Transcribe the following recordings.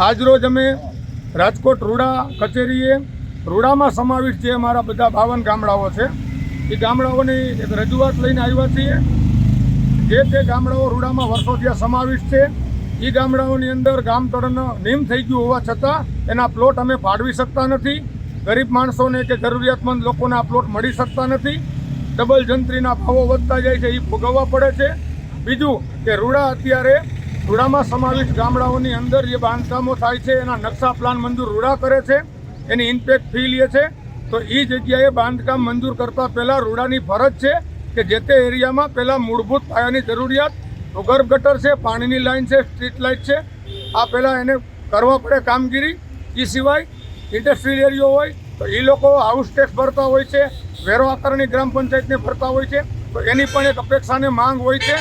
આજરોજ અમે રાજકોટ રૂડા કચેરીએ રૂડામાં સમાવિષ્ટ જે અમારા બધા બાવન ગામડાઓ છે, એ ગામડાઓની એક રજૂઆત લઈને આવ્યા છીએ. જે તે ગામડાઓ રૂડામાં વર્ષોથી સમાવિષ્ટ છે, એ ગામડાઓની અંદર ગામ તળનો નિયમ થઈ ગયું હોવા છતાં એના પ્લોટ અમે ફાળવી શકતા નથી. ગરીબ માણસોને કે જરૂરિયાતમંદ લોકોને આ પ્લોટ મળી શકતા નથી. ડબલ જંત્રીના ભાવો વધતા જાય છે, એ ભોગવવા પડે છે. બીજું કે રૂડા અત્યારે રૂડામાં સમાવિષ્ટ ગામડાઓની અંદર જે બાંધકામો થાય છે, એના નકશા પ્લાન મંજૂર રૂડા કરે છે, એની ઇમ્પેક્ટ ફી લે છે, તો એ જગ્યાએ બાંધકામ મંજૂર કરતાં પહેલાં રૂડાની ફરજ છે કે જે તે એરિયામાં પહેલાં મૂળભૂત પાયાની જરૂરિયાત, ભૂગર્ભ ગટર છે, પાણીની લાઇન છે, સ્ટ્રીટ લાઇટ છે, આ પહેલાં એને કરવા પડે કામગીરી. એ સિવાય ઇન્ડસ્ટ્રીયલ એરિયો હોય, તો એ લોકો હાઉસ ટેક્સ ભરતા હોય છે, વેરો આકારણી ગ્રામ પંચાયતને ભરતા હોય છે, તો એની પણ એક અપેક્ષાને માંગ હોય છે.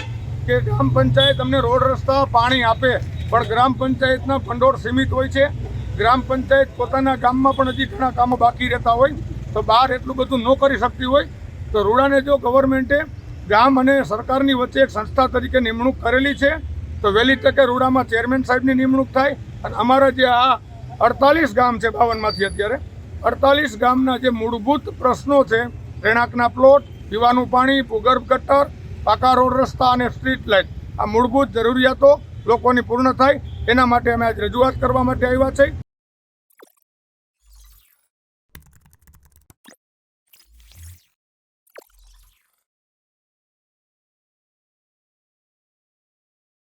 કે ગ્રામ પંચાયત અમને રોડ રસ્તા, પાણી આપે, પણ ગ્રામ પંચાયતના ભંડોળ સીમિત હોય છે. ગ્રામ પંચાયત પોતાના ગામમાં પણ હજી ઘણા કામો બાકી રહેતા હોય, તો બહાર એટલું બધું ન કરી શકતી હોય. તો રૂડાને જો ગવર્મેન્ટે ગામ અને સરકારની વચ્ચે એક સંસ્થા તરીકે નિમણૂક કરેલી છે, તો વહેલી તકે રૂડામાં ચેરમેન સાહેબની નિમણૂક થાય. અને અમારા જે આ અડતાલીસ ગામ છે બાવનમાંથી અત્યારે, અડતાલીસ ગામના જે મૂળભૂત પ્રશ્નો છે રહેણાંકના પ્લોટ, પીવાનું પાણી, ભૂગર્ભ ગટર પાકા રોડ રસ્તા અને સ્ટ્રીટ લાઇટ આ મૂળભૂત જરૂરિયાતો લોકોની પૂર્ણ થાય. એના માટે અમે આજ રજૂઆત કરવા માટે આવ્યા છે.